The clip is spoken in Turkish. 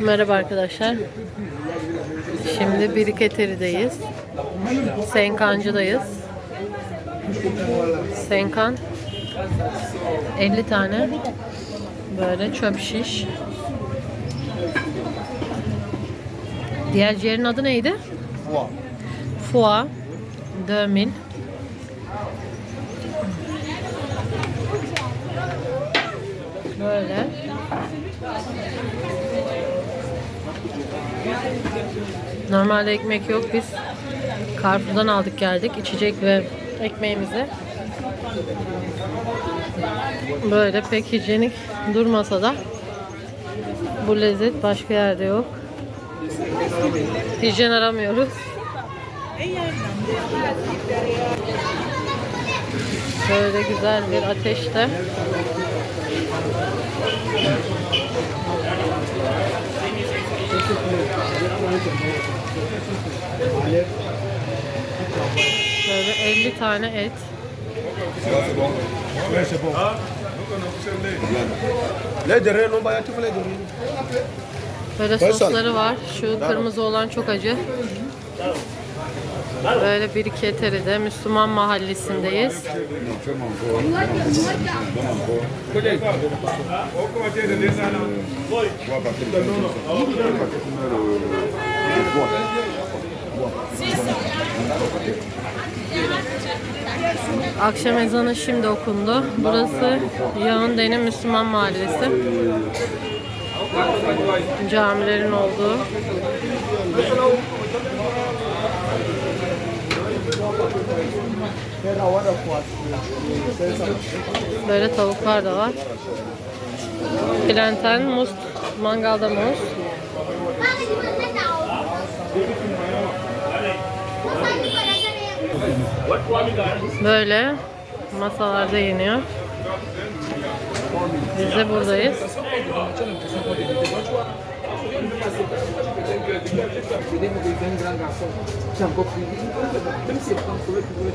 Merhaba arkadaşlar. Şimdi Biriketeri'deyiz. Senkancı'dayız. Senkan 50 tane böyle çöp şiş. Diğer ciğerin adı neydi? Foie. Dömil. Böyle. Normalde ekmek yok. Biz Carrefour'dan aldık geldik. içecek ve ekmeğimizi. Böyle pek hijyenik durmasa da bu lezzet başka yerde yok. Hijyen aramıyoruz. Böyle güzel bir ateşte böyle 50 tane et. Böyle sosları var. Şu kırmızı olan çok acı. Böyle bir iki eteri'de Müslüman mahallesindeyiz. Akşam ezanı şimdi okundu. Burası Yahudi'nin Müslüman mahallesi. Camilerin olduğu. Böyle tavuklar da var. Plantain, muz, mangalda muz. Böyle masalarda yeniyor. Biz de buradayız. C'est encore plus. Même si c'est pour le public,